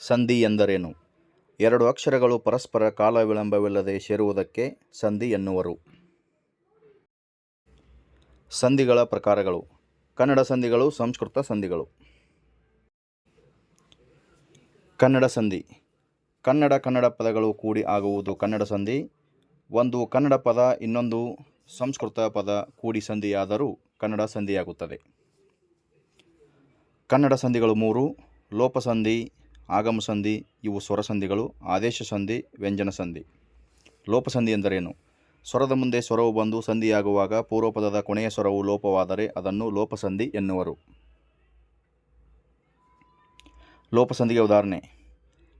ಸಂಧಿ ಎಂದರೇನು? ಎರಡು ಅಕ್ಷರಗಳು ಪರಸ್ಪರ ಕಾಲ ವಿಳಂಬವಿಲ್ಲದೆ ಸೇರುವುದಕ್ಕೆ ಸಂಧಿ ಎನ್ನುವರು. ಸಂಧಿಗಳ ಪ್ರಕಾರಗಳು. ಕನ್ನಡ ಸಂಧಿಗಳು, ಸಂಸ್ಕೃತ ಸಂಧಿಗಳು. ಕನ್ನಡ ಸಂಧಿ. ಕನ್ನಡ ಕನ್ನಡ ಪದಗಳು ಕೂಡಿ ಆಗುವುದು ಕನ್ನಡ ಸಂಧಿ. ಒಂದು ಕನ್ನಡ ಪದ, ಇನ್ನೊಂದು ಸಂಸ್ಕೃತ ಪದ ಕೂಡಿ ಸಂಧಿಯಾದರೂ ಕನ್ನಡ ಸಂಧಿಯಾಗುತ್ತದೆ. ಕನ್ನಡ ಸಂಧಿಗಳು ಮೂರು, ಲೋಪಸಂಧಿ ಆಗಮ ಸಂಧಿ ಇವು ಸ್ವರ ಸಂಧಿಗಳು ಆದೇಶ ಸಂಧಿ ವ್ಯಂಜನ ಸಂಧಿ ಲೋಪಸಂಧಿ ಎಂದರೇನು? ಸ್ವರದ ಮುಂದೆ ಸ್ವರವು ಬಂದು ಸಂಧಿಯಾಗುವಾಗ ಪೂರ್ವಪದದ ಕೊನೆಯ ಸ್ವರವು ಲೋಪವಾದರೆ ಅದನ್ನು ಲೋಪಸಂಧಿ ಎನ್ನುವರು. ಲೋಪಸಂಧಿಗೆ ಉದಾಹರಣೆ.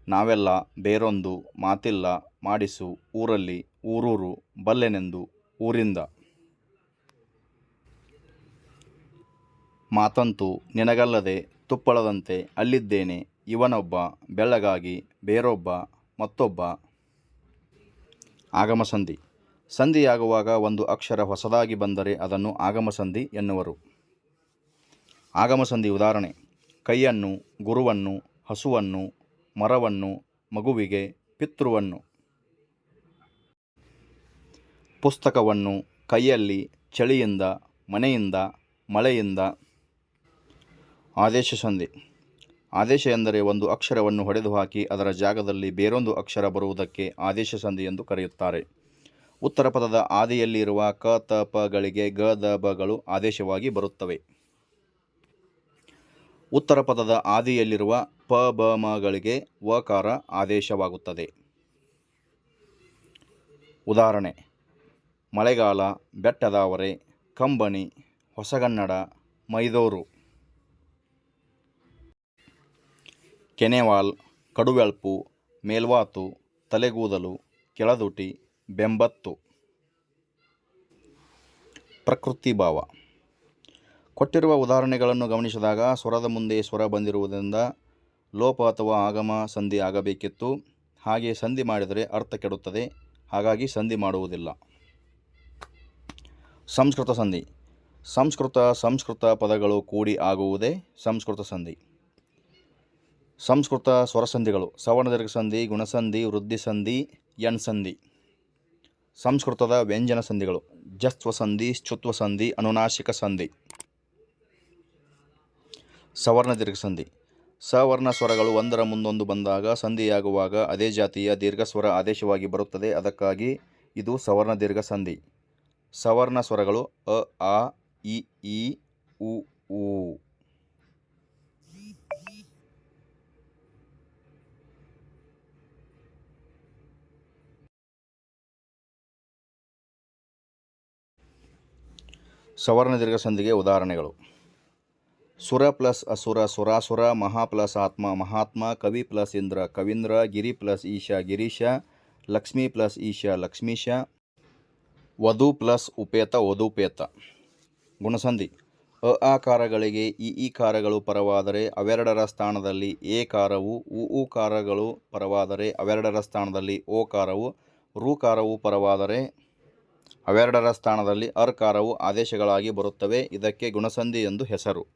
ನಾವೆಲ್ಲ ಬೇರೊಂದು, ಮಾತಿಲ್ಲ, ಮಾಡಿಸು, ಊರಲ್ಲಿ, ಊರೂರು, ಬಲ್ಲೆನೆಂದು, ಊರಿಂದ. ಮಾತಂತು, ನಿನಗಲ್ಲದೆ, ತುಪ್ಪಳದಂತೆ, ಅಲ್ಲಿದ್ದೇನೆ ಇವನೊಬ್ಬ ಬೆಳ್ಳಗಾಗಿ ಬೇರೊಬ್ಬ ಮತ್ತೊಬ್ಬ ಆಗಮ ಸಂಧಿ ಸಂಧಿಯಾಗುವಾಗ ಒಂದು ಅಕ್ಷರ ಹೊಸದಾಗಿ ಬಂದರೆ ಅದನ್ನು ಆಗಮಸಂಧಿ ಎನ್ನುವರು. ಆಗಮಸಂಧಿ ಉದಾಹರಣೆ, ಕೈಯನ್ನು, ಗುರುವನ್ನು, ಹಸುವನ್ನು, ಮರವನ್ನು, ಮಗುವಿಗೆ, ಪಿತೃವನ್ನು. ಪುಸ್ತಕವನ್ನು ಕೈಯಲ್ಲಿ, ಚಳಿಯಿಂದ, ಮನೆಯಿಂದ, ಮಳೆಯಿಂದ. ಆದೇಶ ಸಂಧಿ. ಆದೇಶ ಎಂದರೆ ಒಂದು ಅಕ್ಷರವನ್ನು ಹೊಡೆದು ಹಾಕಿ ಅದರ ಜಾಗದಲ್ಲಿ ಬೇರೊಂದು ಅಕ್ಷರ ಬರುವುದಕ್ಕೆ ಆದೇಶ ಸಂಧಿ ಎಂದು ಕರೆಯುತ್ತಾರೆ. ಉತ್ತರ ಪದದ ಆದಿಯಲ್ಲಿರುವ ಕ, ತ ಪಗಳಿಗೆ ಗ, ದ ಬಗಳು ಆದೇಶವಾಗಿ ಬರುತ್ತವೆ. ಉತ್ತರ ಪದದ ಆದಿಯಲ್ಲಿರುವ ಪ, ಬ ಮಗಳಿಗೆ ವಕಾರ ಆದೇಶವಾಗುತ್ತದೆ. ಉದಾಹರಣೆ, ಮಳೆಗಾಲ ಬೆಟ್ಟದಾವರೆ ಕಂಬನಿ, ಹೊಸಗನ್ನಡ, ಮೈದೂರು. ಕೆನೆವಾಲ್ ಕಡುವೆಳ್ಪು ಮೇಲ್ವಾತು, ತಲೆಗೂದಲು, ಕೆಳದುಟಿ, ಬೆಂಬತ್ತು. ಪ್ರಕೃತಿ ಭಾವ. ಕೊಟ್ಟಿರುವ ಉದಾಹರಣೆಗಳನ್ನು ಗಮನಿಸಿದಾಗ ಸ್ವರದ ಮುಂದೆ ಸ್ವರ ಬಂದಿರುವುದರಿಂದ ಲೋಪ ಅಥವಾ ಆಗಮ ಸಂಧಿ ಆಗಬೇಕಿತ್ತು. ಹಾಗೆ ಸಂಧಿ ಮಾಡಿದರೆ ಅರ್ಥ ಕೆಡುತ್ತದೆ. ಹಾಗಾಗಿ ಸಂಧಿ ಮಾಡುವುದಿಲ್ಲ. ಸಂಸ್ಕೃತ ಸಂಧಿ. ಸಂಸ್ಕೃತ ಸಂಸ್ಕೃತ ಪದಗಳು ಕೂಡಿ ಆಗುವುದೇ ಸಂಸ್ಕೃತ ಸಂಧಿ. ಸಂಸ್ಕೃತ ಸ್ವರಸಂಧಿಗಳು ಸವರ್ಣದೀರ್ಘ ಸಂಧಿ, ಗುಣಸಂಧಿ, ವೃದ್ಧಿ ಸಂಧಿ ಸಂಸ್ಕೃತದ ವ್ಯಂಜನ ಸಂಧಿಗಳು, ಜಸ್ತ್ವ ಸಂಧಿ ಶುತ್ವ ಸಂಧಿ ಅನುನಾಶಿಕ ಸಂಧಿ. ಸವರ್ಣ ದೀರ್ಘ ಸಂಧಿ. ಸವರ್ಣ ಸ್ವರಗಳು ಒಂದರ ಮುಂದೊಂದು ಬಂದಾಗ ಸಂಧಿಯಾಗುವಾಗ ಅದೇ ಜಾತಿಯ ದೀರ್ಘ ಸ್ವರ ಆದೇಶವಾಗಿ ಬರುತ್ತದೆ. ಅದಕ್ಕಾಗಿ ಇದು ಸವರ್ಣ ದೀರ್ಘ ಸಂಧಿ. ಸವರ್ಣ ಸ್ವರಗಳು ಅ, ಆ, ಇ, ಈ, ಉ ಊ ಸವರ್ಣ ದೀರ್ಘ ಸಂಧಿಗೆ ಉದಾಹರಣೆಗಳು. ಸುರ ಪ್ಲಸ್ ಅಸುರ ಸುರಾಸುರ ಮಹಾ ಪ್ಲಸ್ ಆತ್ಮ, ಮಹಾತ್ಮ, ಕವಿ ಪ್ಲಸ್ ಇಂದ್ರ, ಕವೀಂದ್ರ, ಗಿರಿ ಪ್ಲಸ್ ಈಶ, ಗಿರೀಶ, ಲಕ್ಷ್ಮಿ ಪ್ಲಸ್ ಈಶ, ಲಕ್ಷ್ಮೀಶ, ವಧು ಪ್ಲಸ್ ಉಪೇತ ವಧುಪೇತ ಗುಣಸಂಧಿ. ಅ ಆಕಾರಗಳಿಗೆ ಇ, ಈ ಕಾರಗಳು ಪರವಾದರೆ ಅವೆರಡರ ಸ್ಥಾನದಲ್ಲಿ ಎ ಕಾರವು, ಉ ಊ ಕಾರಗಳು ಪರವಾದರೆ ಅವೆರಡರ ಸ್ಥಾನದಲ್ಲಿ ಓ ಕಾರವು ಋಕಾರವು ಪರವಾದರೆ ಅವೆರಡರ ಸ್ಥಾನದಲ್ಲಿ ಅರ್ಕಾರವು ಆದೇಶಗಳಾಗಿ ಬರುತ್ತವೆ. ಇದಕ್ಕೆ ಗುಣಸಂಧಿ ಎಂದು ಹೆಸರು.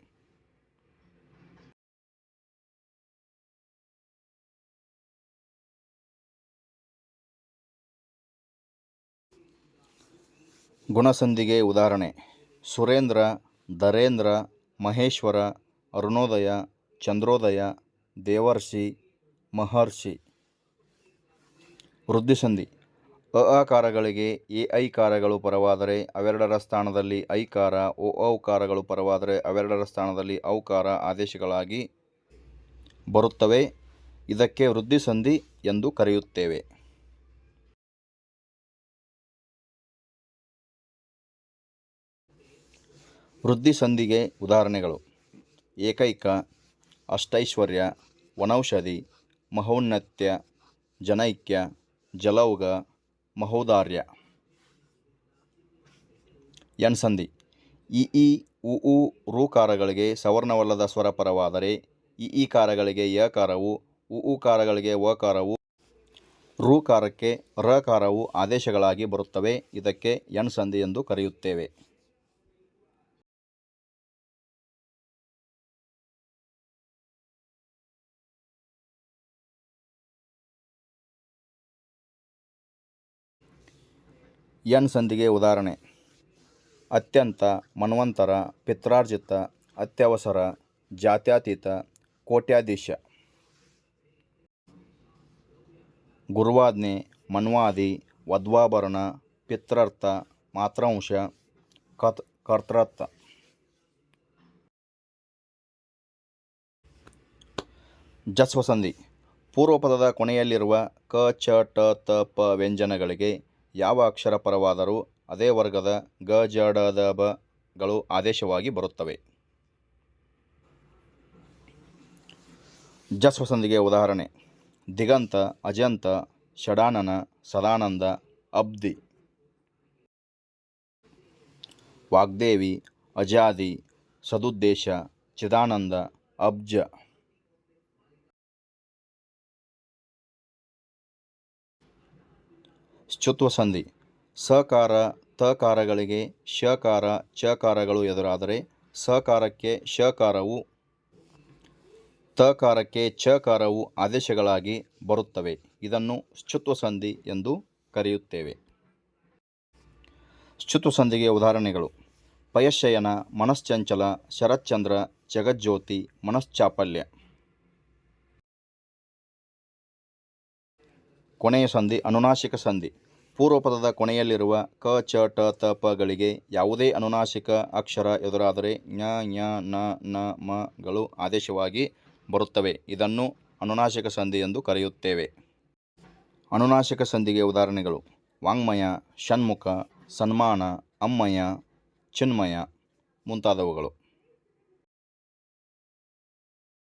ಗುಣಸಂಧಿಗೆ ಉದಾಹರಣೆ. ಸುರೇಂದ್ರ ದರೇಂದ್ರ ಮಹೇಶ್ವರ, ಅರುಣೋದಯ, ಚಂದ್ರೋದಯ, ದೇವರ್ಷಿ, ಮಹರ್ಷಿ. ವೃದ್ಧಿಸಂಧಿ. ಅ ಆಕಾರಗಳಿಗೆ ಐ ಕಾರಗಳು ಪರವಾದರೆ ಅವೆರಡರ ಸ್ಥಾನದಲ್ಲಿ ಐಕಾರ ಒ ಔಕಾರಗಳು ಪರವಾದರೆ ಅವೆರಡರ ಸ್ಥಾನದಲ್ಲಿ ಔಕಾರ ಆದೇಶಗಳಾಗಿ ಬರುತ್ತವೆ. ಇದಕ್ಕೆ ವೃದ್ಧಿಸಂಧಿ ಎಂದು ಕರೆಯುತ್ತೇವೆ. ವೃದ್ಧಿಸಂಧಿಗೆ ಉದಾಹರಣೆಗಳು. ಏಕೈಕ, ಅಷ್ಟೈಶ್ವರ್ಯ, ವನೌಷಧಿ, ಮಹೋನ್ನತ್ಯ, ಜನೈಕ್ಯ, ಜಲೌಗ ಮಹೋದಾರ್ಯ. ಎಣ್ಸಂಧಿ ಇ ಈ ಉ ಉ ಋಕಾರಗಳಿಗೆ ಸವರ್ಣವಲ್ಲದ ಸ್ವರಪರವಾದರೆ ಇ ಈ ಕಾರಗಳಿಗೆ ಯಕಾರವು ಉ ಉ ಕಾರಗಳಿಗೆ ವಕಾರವು ಋಕಾರಕ್ಕೆ ರಕಾರವು ಆದೇಶಗಳಾಗಿ ಬರುತ್ತವೆ. ಇದಕ್ಕೆ ಎಣ್ಸಂಧಿ ಎಂದು ಕರೆಯುತ್ತೇವೆ. ಎನ್ ಸಂಧಿಗೆ ಉದಾಹರಣೆ. ಅತ್ಯಂತ ಮನ್ವಂತರ, ಪಿತ್ರಾರ್ಜಿತ, ಅತ್ಯವಸರ, ಜಾತ್ಯತೀತ, ಕೋಟ್ಯಾಧೀಶ. ಗುರುವಾಜ್ಞೆ, ಮನ್ವಾದಿ ವಧ್ವಾಭರಣ ಪಿತ್ರರ್ಥ ಮಾತ್ರಾಂಶ ಕತ್ ಕರ್ತೃತ್ವ ಜಸ್ವಸಂಧಿ ಪೂರ್ವಪದದ ಕೊನೆಯಲ್ಲಿರುವ ಕ, ಚ, ಟ, ತ, ಪ ವ್ಯಂಜನಗಳಿಗೆ ಯಾವ ಅಕ್ಷರ ಪರವಾದರೂ ಅದೇ ವರ್ಗದ ಗ, ಜ, ಡ, ದ ಬಗಳು ಆದೇಶವಾಗಿ ಬರುತ್ತವೆ. ಜಸ್ವಸಂದಿಗೆ ಉದಾಹರಣೆ. ದಿಗಂತ, ಅಜಂತ, ಷಡಾನನ, ಸದಾನಂದ, ಅಬ್ದಿ. ವಾಗ್ದೇವಿ, ಅಜಾದಿ, ಸದುದ್ದೇಶ, ಚಿದಾನಂದ, ಅಬ್ಜ. ಶ್ಚುತ್ವ ಸಂಧಿ. ಸಕಾರ, ತಕಾರಗಳಿಗೆ ಶಕಾರ, ಚಕಾರಗಳು ಎದುರಾದರೆ ಸಕಾರಕ್ಕೆ ಶಕಾರವು, ತಕಾರಕ್ಕೆ ಚಕಾರವು ಆದೇಶಗಳಾಗಿ ಬರುತ್ತವೆ. ಇದನ್ನು ಶ್ಚುತ್ವ ಸಂಧಿ ಎಂದು ಕರೆಯುತ್ತೇವೆ. ಶ್ಚುತ್ವ ಸಂಧಿಗೆ ಉದಾಹರಣೆಗಳು. ಪಯಶಯನ, ಮನಶ್ಚಂಚಲ, ಶರತ್ಚಂದ್ರ, ಜಗಜ್ಯೋತಿ, ಮನಶ್ಚಾಪಲ್ಯ. ಕೊನೆಯ ಸಂಧಿ ಅನುನಾಶಿಕ ಸಂಧಿ. ಪೂರ್ವಪದದ ಕೊನೆಯಲ್ಲಿರುವ ಕ, ಚ, ಟ, ತ ಪಗಳಿಗೆ ಯಾವುದೇ ಅನುನಾಶಿಕ ಅಕ್ಷರ ಎದುರಾದರೆ ಞ ಞ, ನ ನ ಮಗಳು ಆದೇಶವಾಗಿ ಬರುತ್ತವೆ. ಇದನ್ನು ಅನುನಾಶಿಕ ಸಂಧಿ ಎಂದು ಕರೆಯುತ್ತೇವೆ. ಅನುನಾಶಿಕ ಸಂಧಿಗೆ ಉದಾಹರಣೆಗಳು. ವಾಂಗ್ಮಯ, ಷಣ್ಮುಖ, ಸನ್ಮಾನ, ಅಮ್ಮಯ, ಚಿನ್ಮಯ ಮುಂತಾದವುಗಳು.